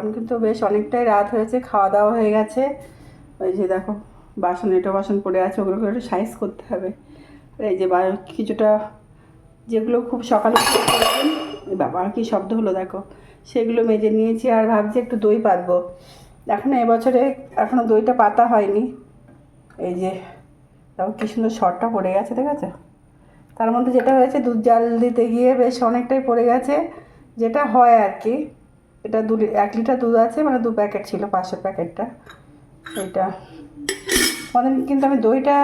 এখন কিন্তু বেশ অনেকটাই রাত হয়েছে খাওয়া দাওয়া হয়ে গেছে। ওই যে দেখো, বাসন, এটো বাসন পড়ে আছে, ওগুলোকে একটু সাইজ করতে হবে। আর এই যে কিছুটা যেগুলো খুব সকালে বাবা কি শব্দ হলো দেখো, সেগুলো মেজে নিয়েছি আর ভাবছি একটু দই পাতবো। এখন এবছরে এখনও দইটা পাতা হয়নি। এই যে, দেখো কী সুন্দর শর্টটা পড়ে গেছে, ঠিক আছে? তার মধ্যে যেটা হয়েছে, দুধ জাল দিতে গিয়ে বেশ অনেকটাই পড়ে গেছে, যেটা হয় আর কি। এটা দু এক লিটার দুধ আছে মানে দু প্যাকেট ছিল পাঁচশোর প্যাকেটটা। এইটা। আমাদের কিন্তু আমি দইটা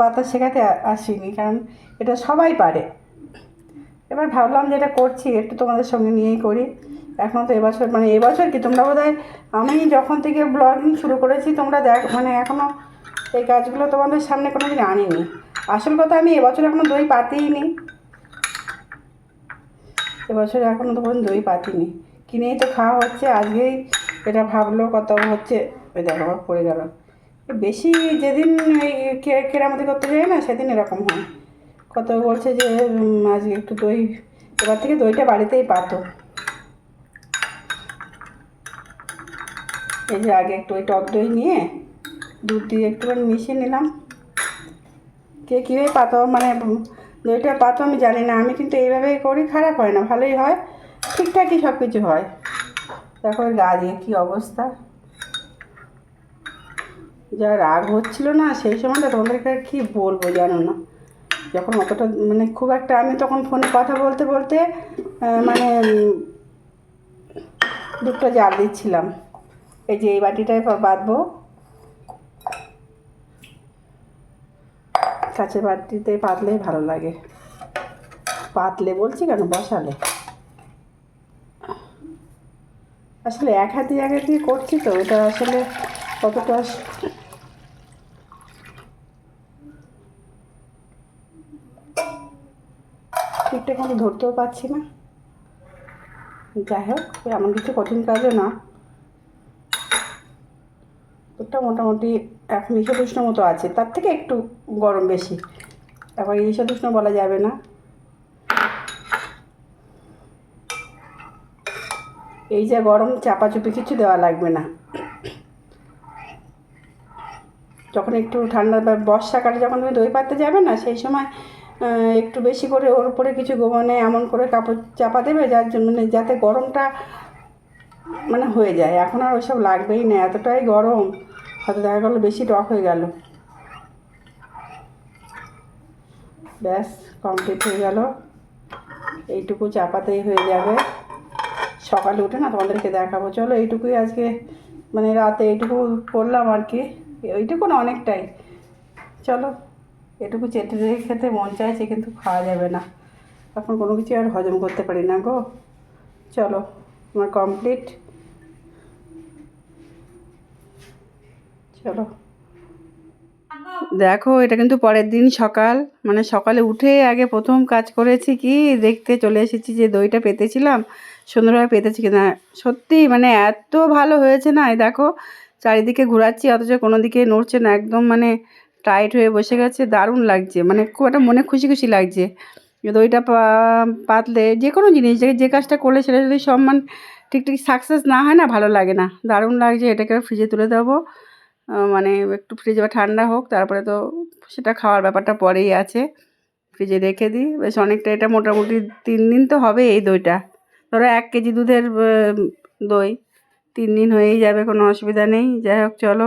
পাতা শেখাতে আসিনি, কারণ এটা সবাই পারে। এবার ভাবলাম যে এটা করছি, একটু তোমাদের সঙ্গে নিয়েই করি। এখন তো এবছর মানে এবছর কি, তোমরা বোধ আমি যখন থেকে ব্লগিং শুরু করেছি, তোমরা দেখ মানে এখনও এই কাজগুলো তোমাদের সামনে কোনো দিন আনিনি। আসল কথা, আমি এবছর এখনও দই পাতিই নি এবছর এখনও তো পর্যন্ত দই পাতিনি। কিনেই তো খাওয়া হচ্ছে। আজকেই এটা ভাবলো কত হচ্ছে। ওই দেখো পড়ে গেল। বেশি যেদিন ওই কেরামতি করতে যাই না, সেদিন এরকম হয়। কত বলছে যে আজকে একটু দই, এবার থেকে দইটা বাড়িতেই পাতো। এই যে আগে একটু ওই টক দই নিয়ে দুধ দিয়ে একটুখানি মিশিয়ে নিলাম। কে কীভাবে পাতো মানে দইটা পাতো আমি জানি না। আমি কিন্তু এইভাবেই করি, খারাপ হয় না, ভালোই হয়। ঠিকঠাকই সব কিছু হয়। দেখো গা দিয়ে কী অবস্থা। যা রাগ হচ্ছিল না, সেই সময়টা তোমাদেরকে কী বলব জানো না। যখন অতটা মানে খুব একটা আমি তখন ফোনে কথা বলতে বলতে মানে দুটো জাল দিচ্ছিলাম। এই যে এই বাটিটায় পা- বাঁধবো। কাঁচের বাটিতে পাতলেই ভালো লাগে। পাতলে বলছি কেন? বসালে। আসলে এক হাতে এক হাতে করছি তো, এটা আসলে কতটা ঠিকঠাক আমি ধরতেও পারছি না। যাই হোক, এমন কিছু কঠিন কাজও না। ওটা মোটামুটি এখন ঈশাদ উষ্ণ মতো আছে, তার থেকে একটু গরম বেশি। আবার ঈশাদ উষ্ণ বলা যাবে না। এই যে গরম চাপাচুপি কিছু দেওয়া লাগবে না। যখন একটু ঠান্ডা বা বর্ষাকালে যখন তুমি দই পাততে যাবে না, সেই সময় একটু বেশি করে ওর উপরে কিছু গোবনে এমন করে কাপড় চাপা দেবে যার জন্য মানে যাতে গরমটা মানে হয়ে যায়। এখন আর ওইসব লাগবেই না, এতটাই গরম। হয়তো দেখা গেলো বেশি টক হয়ে গেল। ব্যাস কমপ্লিট হয়ে গেল। এইটুকু চাপাতেই হয়ে যাবে। সকালে উঠে না তোমাদেরকে দেখাবো। চলো এইটুকুই আজকে মানে রাতে এইটুকু করলাম আর কি। এইটুকু না অনেকটাই। চলো, এটুকু চেটে রেখে খেতে মন চাইছে কিন্তু খাওয়া যাবে না। এখন কোনো কিছু আর হজম করতে পারি না গো। চলো, আমার কমপ্লিট চলো। দেখো, এটা কিন্তু পরের দিন সকাল। মানে সকালে উঠে আগে প্রথম কাজ করেছি কি, দেখতে চলে এসেছি যে দইটা পেতেছিলাম। সুন্দরভাবে পেতেছি কিনা। সত্যি মানে এত ভালো হয়েছে না? এই দেখো, চারিদিকে ঘোরাচ্ছি, অথচ কোনো দিকে নড়ছে না, একদম মানে টাইট হয়ে বসে গেছে, দারুণ লাগছে। মানে খুব একটা মনে খুশি খুশি লাগছে। দইটা পাতলে যে কোনো জিনিস, যে যে কাজটা করলে সেটা যদি সম্মান ঠিক ঠিক সাকসেস না হয় না, ভালো লাগে না। দারুণ লাগছে, এটাকে ফ্রিজে তুলে দেবো। মানে একটু ফ্রিজে বা ঠান্ডা হোক, তারপরে তো সেটা খাওয়ার ব্যাপারটা পরেই আছে। ফ্রিজে রেখে দিই। বেশ, অনেকটা এটা মোটামুটি তিন দিন তো হবে এই দইটা। ধরো এক কেজি দুধের দই, তিন দিন হয়েই যাবে, কোনো অসুবিধা নেই। যাই হোক, চলো।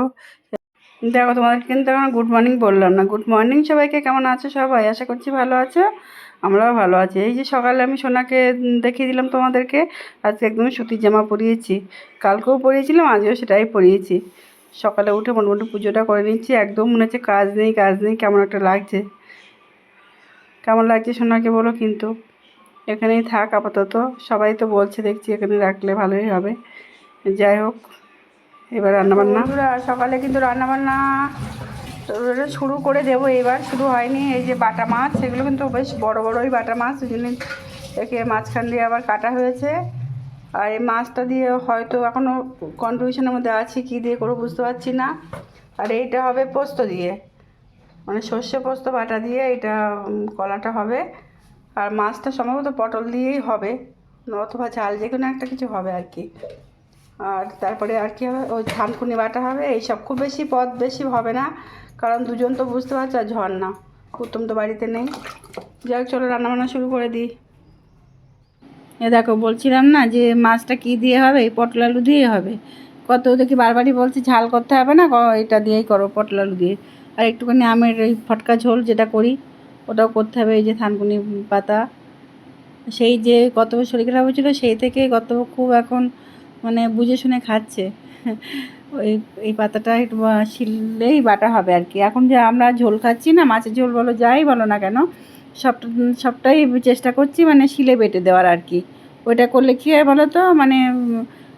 দেখো, তোমাদের কিন্তু এখন গুড মর্নিং বললাম না। গুড মর্নিং সবাইকে, কেমন আছো সবাই? আশা করছি ভালো আছো। আমরাও ভালো আছি। এই যে সকালে আমি সোনাকে দেখিয়ে দিলাম তোমাদেরকে। আজকে একদম সুতির জামা পরিয়েছি। কালকেও পরিয়েছিলাম আজও সেটাই পরিয়েছি। সকালে উঠে মোটামুটি পুজোটা করে নিচ্ছি। একদম মনে হচ্ছে কাজ নেই কাজ নেই। কেমন একটা লাগছে। কেমন লাগছে সোনাকে বলো কিন্তু। এখানেই থাক, আপাতত। সবাই তো বলছে দেখছি এখানে রাখলে ভালোই হবে। যাই হোক, এবার রান্নাবান্না। সকালে কিন্তু রান্নাবান্না শুরু করে দেবো। এবার শুরু হয়নি। এই যে বাটা মাছ সেগুলো কিন্তু বেশ বড় বড়ই বাটা মাছ। ওই জন্য একে মাঝখান দিয়ে আবার কাটা হয়েছে। আর এই মাছটা দিয়ে হয়তো এখনও কনফিউশনের মধ্যে আছি, কী দিয়ে করব বুঝতে পারছি না। আর এইটা হবে পোস্ত দিয়ে। মানে সর্ষে পোস্ত বাটা দিয়ে এটা কলাটা হবে। আর মাছটা সম্ভবত পটল দিয়েই হবে, অথবা ঝাল যে কোনো একটা কিছু হবে আর কি। আর তারপরে আর কি হবে? ওই থানকুনি বাটা হবে, এইসব। খুব বেশি পদ বেশি হবে না, কারণ দুজন তো বুঝতে পারছ, আর ঝর্ণা উত্তম তো বাড়িতে নেই। যাই হোক, চলো রান্নাবান্না শুরু করে দিই। এ দেখো, বলছিলাম না যে মাছটা কি দিয়ে হবে? এই পটল আলু দিয়ে হবে। কত দেখি বারবারই বলছি, ঝাল করতে হবে না এটা দিয়েই করো পটল আলু দিয়ে। আর একটুখানি আমের এই ফটকা ঝোল যেটা করি ওটাও করতে হবে, এই যে থানকুনি পাতা। সেই যে গত শরীর খারাপ হয়েছিলো, সেই থেকে গত খুব এখন মানে বুঝে শুনে খাচ্ছে। ওই, এই পাতাটা একটু শিললেই বাটা হবে আর কি। এখন যে আমরা ঝোল খাচ্ছি না, মাছের ঝোল বলো, যাই বলো না কেন, সব, সবটাই চেষ্টা করছি মানে শিলে বেটে দেওয়ার আর কি। ওইটা করলে কী হয় বলো তো মানে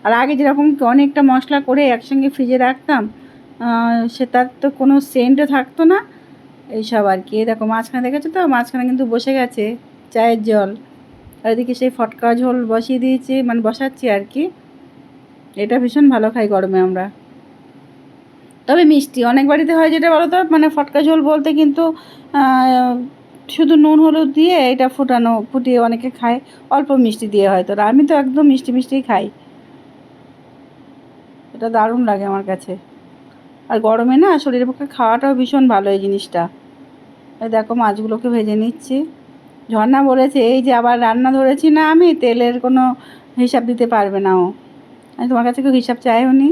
আর আগে যেরকম অনেকটা মশলা করে একসঙ্গে ফ্রিজে রাখতাম সে তার তো কোনো সেন্টও থাকতো না। এইসব আর কি। দেখো, মাঝখানে দেখেছ তো? মাঝখানে কিন্তু বসে গেছে চায়ের জল। আর এদিকে সেই ফটকা ঝোল বসিয়ে দিয়েছি মানে বসাচ্ছি আর কি। এটা ভীষণ ভালো খাই গরমে আমরা। তবে মিষ্টি, অনেক বাড়িতে হয় যেটা বলো তো? মানে ফটকা ঝোল বলতে কিন্তু শুধু নুন, হলুদ দিয়ে এটা ফুটানো, ফুটিয়ে অনেকে খায়। অল্প মিষ্টি দিয়ে হয়তো আমি তো একদম মিষ্টি মিষ্টিই খাই। এটা দারুণ লাগে আমার কাছে। আর গরমে না শরীরের পক্ষে খাওয়াটাও ভীষণ ভালো এই জিনিসটা। দেখো মাছগুলোকে ভেজে নিচ্ছি। ঝর্ণা বলেছে, এই যে আবার রান্না ধরেছি না আমি, তেলের কোনো হিসাব দিতে পারবে না ও। আমি তোমার কাছে কেউ হিসাব চাইও নি।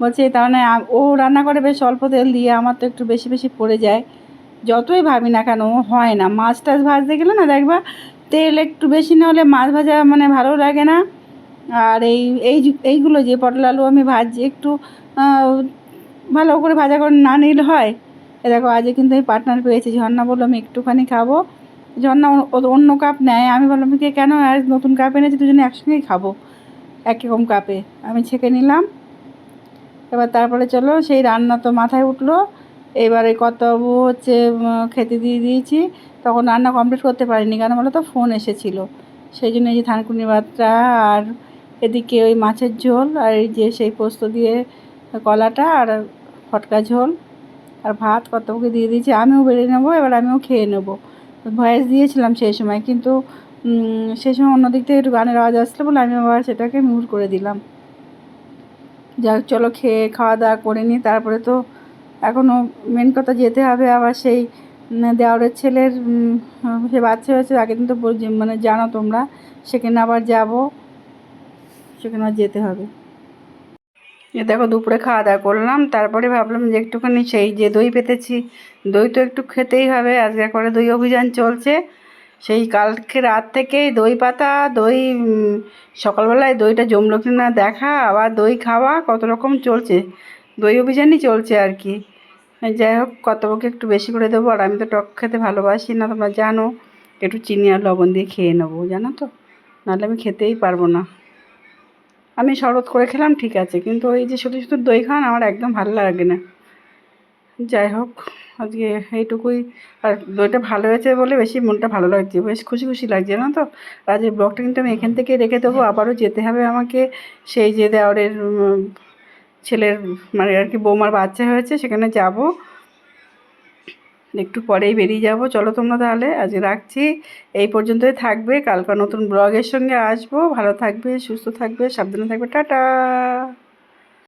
বলছে তার মানে ও রান্না করে বেশ অল্প তেল দিয়ে আমার তো একটু বেশি বেশি পড়ে যায়। যতই ভাবি না কেন হয় না। মাছ টাছ ভাজতে গেলে না দেখবা, তেল একটু বেশি না হলে মাছ ভাজা মানে ভালো লাগে না। আর এই এই, এইগুলো যে পটল আলু আমি ভাজি একটু ভালো করে ভাজা করে না নিলে হয়? এ দেখো, আজকে কিন্তু আমি পার্টনার পেয়েছি। ঝর্ণা বলল, আমি একটুখানি খাব। ঝর্ণা অন্য কাপ নেয়। আমি বললাম, কে, কেন? আর নতুন কাপ এনেছি, দুজনে একসঙ্গেই খাব। একই রকম কাপে আমি ছেঁকে নিলাম। এবার তারপরে চলো, সেই রান্না তো মাথায় উঠল। এবারে কত হচ্ছে খেতে দিয়ে দিয়েছি। তখন রান্না কমপ্লিট করতে পারিনি, কেন বলো তো? ফোন এসেছিল। সেই জন্য এই যে ধানকুনি ভাতটা আর এদিকে ওই মাছের ঝোল আর এই যে সেই পোস্ত দিয়ে কলাটা আর ফটকা ঝোল আর ভাত কতকে দিয়ে দিয়েছি আমিও বেড়ে নেব এবার আমিও খেয়ে নেব। ভয়েস দিয়েছিলাম সেই সময় কিন্তু সেই সময় অন্য দিক থেকে একটু গানের আওয়াজ আসলো বলে আমি আবার সেটাকে মিউট করে দিলাম। যাক চলো খেয়ে খাওয়া দাওয়া করে নিই তারপরে তো এখনও মেন কথা যেতে হবে আবার সেই উম, দেওরের ছেলের সে বাচ্চা হয়েছে আগে দিন তো মানে জানো তোমরা সেখানে আবার যাব সেখানে যেতে হবে। এ দেখো দুপুরে খাওয়া দাওয়া করলাম, তারপরে ভাবলাম যে একটুখানি সেই যে দই পেতেছি, দই তো একটু খেতেই হবে, আজকে করে দই অভিযান চলছে। সেই কালকে রাত থেকেই দই পাতা, দই সকালবেলায় দইটা জমলো কি না দেখা, আবার দই খাওয়া, কত রকম চলছে, দই অভিযানই চলছে আর কি। যাই হোক কতবকে একটু বেশি করে দেবো, আর আমি তো টক খেতে ভালোবাসি না, তোমরা জানো, একটু চিনি আর লবণ দিয়ে খেয়ে নেব, জানো তো? নাহলে আমি খেতেই পারব না। আমি শরবত করে খেলাম, ঠিক আছে। কিন্তু ওই যে শুধু শুধু দই খান আমার একদম ভালো লাগে না। যাই হোক, আজকে এইটুকুই। আর দইটা ভালো হয়েছে বলে বেশি মনটা ভালো লাগছে, বেশ খুশি খুশি লাগছে না তো? আজকে ব্লগটা কিন্তু আমি এখান থেকে রেখে দেবো, আবারও যেতে হবে আমাকে। সেই যে দেওয়ারের ছেলের মানে আর কি বৌমার বাচ্চা হয়েছে, সেখানে যাব। একটু পরেই বেরিয়ে যাব। চলো তোমরা তাহলে, আজ রাখছি। এই পর্যন্তই থাকবে। কালকা নতুন ব্লগের সঙ্গে আসব। ভালো থাকবে, সুস্থ থাকবে, সাবধানে থাকবে। টাটা!